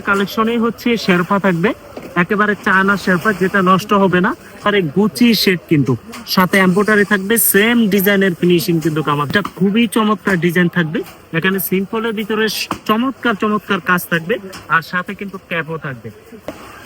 কালেকশনে হচ্ছে শেরপা থাকবে। একেবারে চায়না শেরপা, যেটা নষ্ট হবে না। আর গুচি কিন্তু। সাথে এম্বোটারি থাকবে, সেম ডিজাইনের ফিনিশিং কিন্তু খুবই চমৎকার ডিজাইন থাকবে। এখানে সিম্পলের ভিতরে চমৎকার চমৎকার কাজ থাকবে। আর সাথে কিন্তু ক্যাপও থাকবে।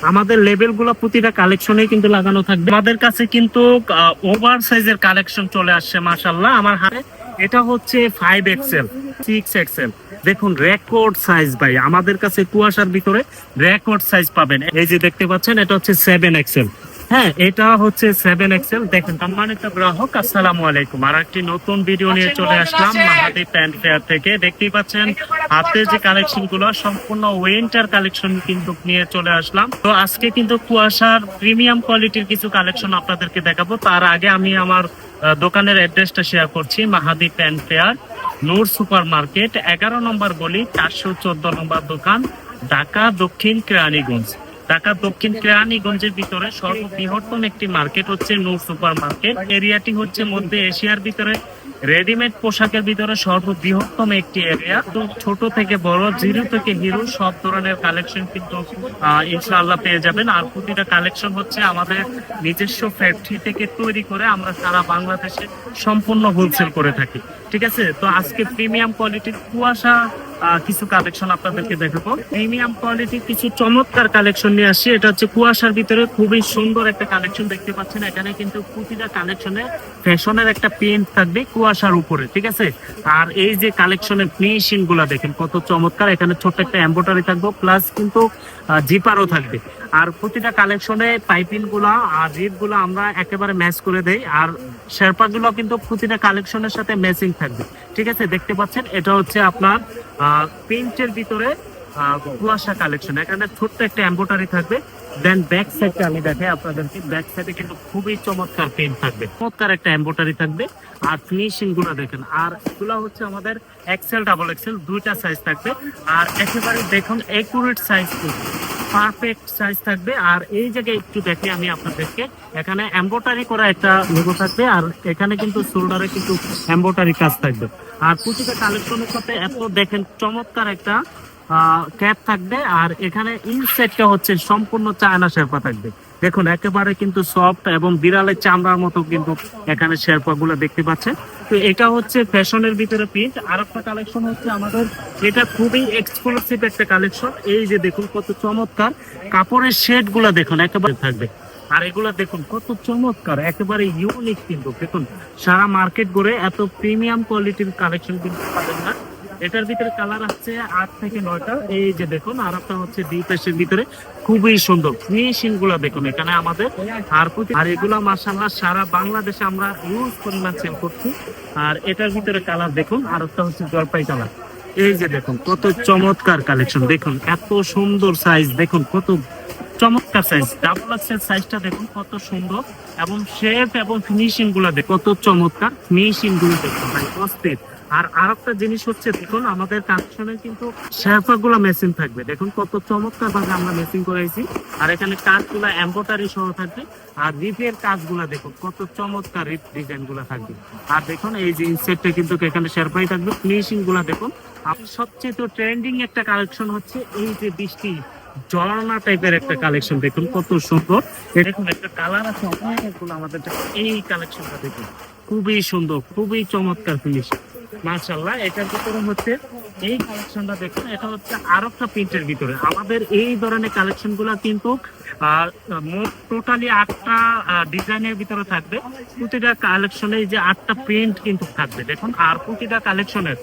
আমাদের লেভেলগুলো প্রতিটা কালেকশনে কিন্তু লাগানো থাকবে। আমাদের কাছে কিন্তু ওভার সাইজের কালেকশন চলে আসছে মাশাল্লাহ আমার হাতে এটা হচ্ছে ফাইভ এক্সেল সিক্স এক্সেল দেখুন রেকর্ড সাইজ ভাই আমাদের কাছে কুয়াশার ভিতরে রেকর্ড সাইজ পাবেন। এই যে দেখতে পাচ্ছেন এটা হচ্ছে সেভেন এক্সেল হ্যাঁ এটা হচ্ছে সেভেন এক্সেল দেখেন সম্মানিত গ্রাহক আসসালামু আলাইকুম। আর একটি নতুন ভিডিও নিয়ে চলে আসলাম মাহাদি প্যান্ট ফেয়ার থেকে। দেখতেই পাচ্ছেন হাতের যে কালেকশনগুলো সম্পূর্ণ উইন্টার কালেকশন কিন্তু নিয়ে চলে আসলাম। তো আজকে কিন্তু কুয়াশার প্রিমিয়াম কোয়ালিটির কিছু কালেকশন আপনাদেরকে দেখাবো। তার আগে আমি আমার দোকানের অ্যাড্রেসটা শেয়ার করছি, Mahadi pan fair, Noor super market এগারো নম্বর গলি, চারশো চোদ্দ নম্বর দোকান, ঢাকা দক্ষিণ কেরানীগঞ্জ। ঢাকা দক্ষিণ কেরানীগঞ্জের ভিতরে সর্ববৃহত্তম একটি মার্কেট হচ্ছে নূর সুপার মার্কেট এরিয়াটি হচ্ছে মধ্যে এশিয়ার ভিতরে। রেডিমেড পোশাকের ভিতরে সর্ববৃহত্তম একটি এরিয়া। তো ছোট থেকে বড়, জিরো থেকে হিরো, সব ধরনের কালেকশন কিন্তু ইনশাআল্লাহ পেয়ে যাবেন। আর প্রতিটা কালেকশন হচ্ছে আমাদের নিজস্ব ফ্যাক্টরি থেকে তৈরি করে আমরা সারা বাংলাদেশে সম্পূর্ণ হোলসেল করে থাকি। ঠিক আছে? তো আজকে প্রিমিয়াম কোয়ালিটির কুয়াশা কিছু কালেকশন আপনাদেরকে দেখাবো। প্রিমিয়াম কোয়ালিটির কিছু চমৎকার কালেকশন নিয়ে আসি। এটা হচ্ছে কুয়াশার ভিতরে খুবই সুন্দর একটা কালেকশন দেখতে পাচ্ছেন। এখানে কিন্তু প্রতিটা কালেকশনে ফ্যাশনের একটা প্রিন্ট থাকবে কুয়াশার উপরে, ঠিক আছে? আর এই যে কালেকশনের ফিনিশিংগুলা দেখেন, কত চমৎকার। এখানে ছোট্ট একটা এম্বোটারি থাকব। প্লাস কিন্তু জিপারও থাকবে। আর প্রতিটা কালেকশনে পাইপিংগুলা আর জিপগুলা আমরা একেবারে ম্যাচ করে দেই। আর শেরপা গুলো কিন্তু প্রতিটা কালেকশনের সাথে ম্যাচিং থাকবে। ঠিক আছে, দেখতে পাচ্ছেন? এটা হচ্ছে আপনার প্রিন্টের ভিতরে কুয়াশা কালেকশন এখানে ছোট্ট একটা এম্বোটারি থাকবে। দেন ব্যাক সাইডটা আমি দেখাই আপনাদেরকে। ব্যাক সাইডে কিন্তু খুবই চমৎকার প্রিন্ট থাকবে। চমৎকার একটা এম্বোটারি থাকবে। আর ফিনিশিংগুলো দেখেন। আর এগুলো হচ্ছে আমাদের এক্সেল ডাবল এক্সেল দুইটা সাইজ থাকবে। আর একেবারে দেখুন একুরেট সাইজ পারফেক্ট সাইজ থাকবে। আর এই জায়গায় একটু দেখে আমি আপনাদেরকে, এখানে এম্বোটারি করা একটা লোগো থাকবে। আর এখানে কিন্তু শোল্ডারে কিন্তু এম্বোটারি কাজ থাকবে। আর প্রতিটা কালেকশনের সাথে এত দেখেন চমৎকার একটা ক্যাপ থাকবে আর এখানে ইনসেটটা হচ্ছে সম্পূর্ণ চায়না শেরপা থাকবে। দেখুন, একেবারে কিন্তু সফট এবং বিড়ালের চামড়ার মতো কিন্তু এখানে শেরপা গুলো দেখতে পাচ্ছেন। তো এটা হচ্ছে ফ্যাশনের ভিতরে প্রিন্ট আর একটা কালেকশন হচ্ছে আমাদের, এটা খুবই এক্সক্লুসিভ একটা কালেকশন এই যে দেখুন, কত চমৎকার। কাপড়ের শেডগুলা দেখুন, একেবারে থাকবে। আর এগুলা দেখুন, কত চমৎকার, একেবারে ইউনিক কিন্তু। দেখুন, সারা মার্কেট ঘুরে এত প্রিমিয়াম কোয়ালিটির কালেকশন কিন্তু পাবেন না। এটার ভিতরে কালার আছে আট থেকে নয়টা। এই যে দেখুন, আর একটা হচ্ছে দুই পেশের ভিতরে খুবই সুন্দর। ফিনিশিংগুলা দেখুন, এখানে আমাদের আর প্রতি- আর এগুলা মাসাল্লাহ সারা বাংলাদেশে আমরা ইউজ পরিমাণ সেল করছি। আর এটার ভিতরে কালার দেখুন, আর একটা হচ্ছে জলপাই কালার এই যে দেখুন, কত চমৎকার কালেকশন দেখুন, এত সুন্দর সাইজ দেখুন, কত চমৎকার সাইজ ডাবল এক্সেল সাইজটা দেখুন, কত সুন্দর। এবং শেপ এবং ফিনিশিংগুলা কত চমৎকার। ফিনিশিংগুলো দেখুন, ভাই, অস্থির। আর আরেকটা জিনিস হচ্ছে, দেখুন, আমাদের কালেকশনে কিন্তু শেরপা গুলা মেশিন থাকবে। দেখুন কত চমৎকার ভাবে আমরা মেশিন করাইছি। আর এখানে কাজগুলা এম্বোটারি সহ থাকবে। আর রিপের কাজগুলা দেখুন, কত চমৎকার রিপ ডিজাইনগুলা থাকবে। আর দেখুন, এই যে ইনসেটটা কিন্তু এখানে শেরপাই থাকবে। ফিনিশিংগুলা দেখুন। আর সবচেয়ে তো ট্রেন্ডিং একটা কালেকশন হচ্ছে এই যে বৃষ্টি ঝর্ণা টাইপের একটা কালেকশন। দেখুন কত সুন্দর। এ দেখুন, একটা কালার আছে, অনেকগুলো আমাদের এই কালেকশনটা দেখুন। খুবই সুন্দর, খুবই চমৎকার ফিনিশিং মার্শাল্লাহ এটার ভিতরে হচ্ছে এই কালেকশনটা দেখুন, এটা হচ্ছে আর একটা প্রিন্টের ভিতরে। আমাদের এই ধরনের কালেকশনগুলা কিন্তু মোট টোটালি আটটা ডিজাইনের ভিতরে থাকবে। প্রতিটা কালেকশনে যে আটটা প্রিন্ট কিন্তু থাকবে। দেখুন, আর প্রতিটা কালেকশনের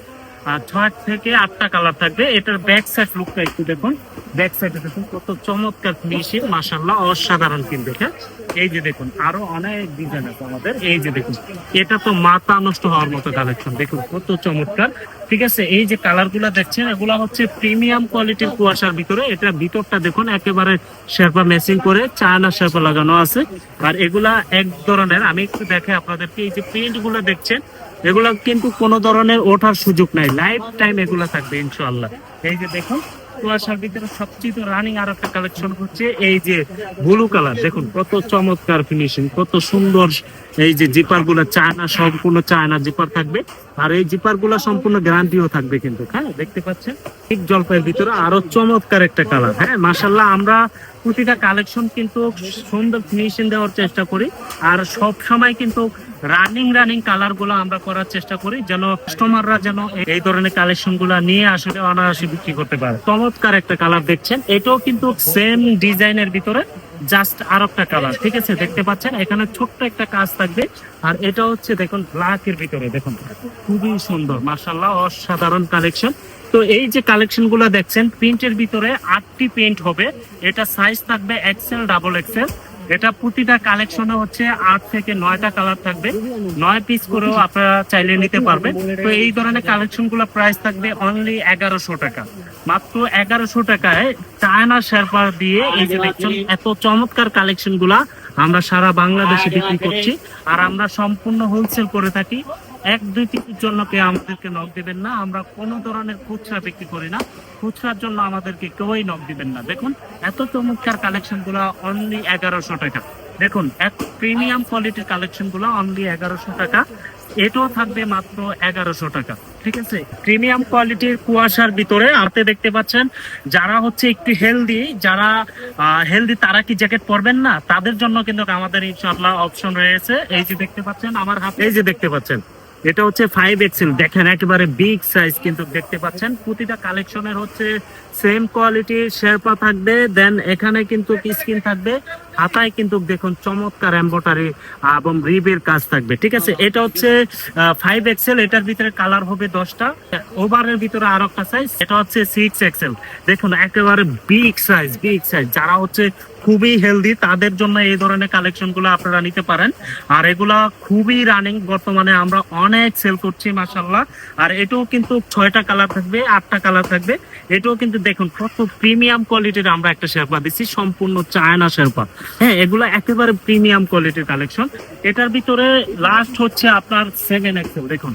ছয় থেকে আটটা কালার থাকবে। এটার ব্যাক সাইড লুকটা একটু দেখুন। ব্যাক দেখুন, কত চমৎকার ফিনিশিং মাসাল্লাহ অসাধারণ কিন্তু হ্যাঁ এই যে দেখুন, আরও অনেক ডিজাইন আছে আমাদের। এই যে দেখুন, এটা তো মাথা নষ্ট হওয়ার মতো কালেকশন দেখুন, কত চমৎকার। ঠিক আছে, এই যে কালারগুলা দেখছেন, এগুলা হচ্ছে প্রিমিয়াম কোয়ালিটির কুয়াশার ভিতরে। এটা ভিতরটা দেখুন, একেবারে শেরপা মেসিং করে চায়না শেরপা লাগানো আছে। আর এগুলা এক ধরনের, আমি একটু দেখে আপনাদেরকে এই যে প্রিন্টগুলো দেখছেন এগুলা কিন্তু কোনো ধরনের ওঠার সুযোগ নাই। লাইফ টাইম এগুলা থাকবে ইনশাল্লাহ এই যে দেখুন, কুয়াশার ভিতরে সবচেয়ে রানিং আর একটা কালেকশন হচ্ছে এই যে ব্লু কালার দেখুন, কত চমৎকার ফিনিশিং কত সুন্দর এই যে জিপারগুলো, চায়না সম্পূর্ণ চায়না জিপার থাকবে। আর এই জিপারগুলো সম্পূর্ণ গ্যারান্টিও থাকবে কিন্তু হ্যাঁ দেখতে পাচ্ছেন? ঠিক জলপাইয়ের ভিতরে আরও চমৎকার একটা কালার হ্যাঁ মাসাল্লাহ আমরা প্রতিটা কালেকশন কিন্তু সুন্দর ফিনিশিং দেওয়ার চেষ্টা করি, আর সব সময় কিন্তু রানিং রানিং কালারগুলো আমরা করার চেষ্টা করি, যেন কাস্টমাররা যেন এই ধরনের কালেকশনগুলা নিয়ে আসলে অনায়াসে বিক্রি করতে পারে। চমৎকার একটা কালার দেখছেন, এটাও কিন্তু সেম ডিজাইনের ভিতরে। জাস্ট আর একটা কালার, ঠিক আছে? দেখতে পাচ্ছেন? এখানে ছোট্ট একটা কাজ থাকবে। আর এটা হচ্ছে দেখুন ব্ল্যাক এর ভিতরে, দেখুন। খুবই সুন্দর মার্শাল্লাহ অসাধারণ কালেকশন তো এই যে কালেকশনগুলো দেখছেন প্রিন্টের ভিতরে আটটি প্রিন্ট হবে। এটা সাইজ থাকবে এক্সেল ডাবল এক্সেল এটা প্রতিটা কালেকশনে হচ্ছে আট থেকে নয়টা কালার থাকবে। নয় পিস করেও আপনারা চাইলে নিতে পারবেন। তো এই ধরনের কালেকশনগুলো প্রাইস থাকবে অনলি এগারোশো টাকা। মাত্র এগারোশো টাকায় চায়না শেরপার দিয়ে এই যে দেখছেন, এত চমৎকার কালেকশনগুলা আমরা সারা বাংলাদেশে বিক্রি করছি আর আমরা সম্পূর্ণ হোলসেল করে থাকি। এক দুই পিসের জন্য কে আমাদেরকে নক দিবেন না। আমরা কোনো ধরনের খুচরা বিক্রি করি না। খুচরার জন্য আমাদেরকে কেউই নক দিবেন না। দেখুন এত চমৎকার কালেকশনগুলা অনলি এগারোশো টাকা। দেখুন এক প্রিমিয়াম কোয়ালিটির কালেকশনগুলো অনলি এগারোশো টাকা। এটাও থাকবে মাত্র এগারোশো টাকা। ঠিক আছে? প্রিমিয়াম কোয়ালিটির কুয়াশার ভিতরে আপনি দেখতে পাচ্ছেন, যারা হচ্ছে একটু হেলদি যারা হেলদি তারা কি জ্যাকেট পরবেন না? তাদের জন্য কিন্তু আমাদের ইনশাআল্লাহ অপশন রয়েছে। এই যে দেখতে পাচ্ছেন, আমার হাতে এই যে দেখতে পাচ্ছেন, এটা হচ্ছে ফাইভ এক্সেল দেখেন, একেবারে বিগ সাইজ কিন্তু দেখতে পাচ্ছেন। প্রতিটা কালেকশনের হচ্ছে সেম কোয়ালিটির শেরপা থাকবে দেন এখানে কিন্তু স্কিন থাকবে? হাতায় কিন্তু দেখুন চমৎকার এম্বটারি এবং রিবের কাজ থাকবে। ঠিক আছে? এটা হচ্ছে ফাইভ এক্সেল এটার ভিতরে কালার হবে দশটা। ওভারের ভিতরে আরও একটা সাইজ এটা হচ্ছে সিক্স এক্সেল দেখুন, একেবারে বিগ সাইজ বিগ সাইজ যারা হচ্ছে খুবই হেলদি তাদের জন্য এই ধরনের কালেকশনগুলো আপনারা নিতে পারেন। আর এগুলা খুবই রানিং বর্তমানে আমরা অনেক সেল করছি মাসাল্লাহ আর এটাও কিন্তু ছয়টা কালার থাকবে, আটটা কালার থাকবে। এটাও কিন্তু দেখুন, কত প্রিমিয়াম কোয়ালিটির আমরা একটা শেরপা দিচ্ছি, সম্পূর্ণ চায়না শেরপা হ্যাঁ এগুলো একেবারে প্রিমিয়াম কোয়ালিটির কালেকশন এটার ভিতরে লাস্ট হচ্ছে আপনার সেভেন এক্সেল দেখুন।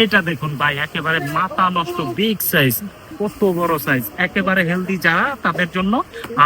এটা দেখুন ভাই, একেবারে মাথা নষ্ট বিগ সাইজ কত বড় সাইজ একেবারে হেলদি যারা, তাদের জন্য।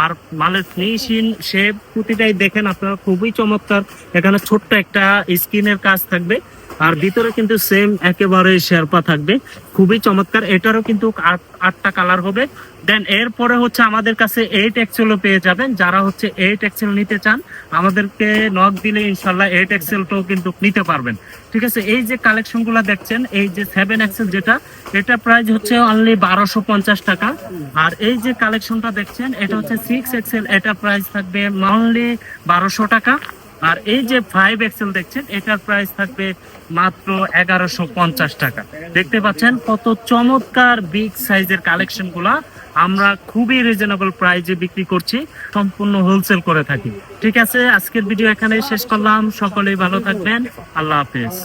আর মালের ফিনিশিং শেপ প্রতিটাই দেখেন আপনারা, খুবই চমৎকার। এখানে ছোট্ট একটা স্কিনের কাজ থাকবে। আর ভিতরে কিন্তু সেম একেবারে শেরপা থাকবে। খুবই চমৎকার। এটারও কিন্তু আট- আটটা কালার হবে। দেন এরপরে হচ্ছে আমাদের কাছে এইট এক্সেলও পেয়ে যাবেন। যারা হচ্ছে এইট এক্সেল নিতে চান, আমাদেরকে নক দিলে ইনশাল্লাহ এইট এক্সেলটাও কিন্তু নিতে পারবেন। ঠিক আছে? এই যে কালেকশনগুলা দেখছেন, এই যে সেভেন এক্সেল যেটা, এটা প্রাইস হচ্ছে অনলি বারোশো পঞ্চাশ টাকা। আর এই যে কালেকশনটা দেখছেন, এটা হচ্ছে সিক্স এক্সেল এটা প্রাইস থাকবে অনলি বারোশো টাকা। আর এই যে ফাইভ এক্সেল দেখছেন, এটার প্রাইস থাকবে মাত্র এগারোশো পঞ্চাশ টাকা। দেখতে পাচ্ছেন কত চমৎকার বিগ সাইজের কালেকশনগুলা। আমরা খুবই রিজনেবল প্রাইজে বিক্রি করছি, সম্পূর্ণ হোলসেল করে থাকি। ঠিক আছে, আজকের ভিডিও এখানে শেষ করলাম। সকলেই ভালো থাকবেন। আল্লাহ হাফেজ।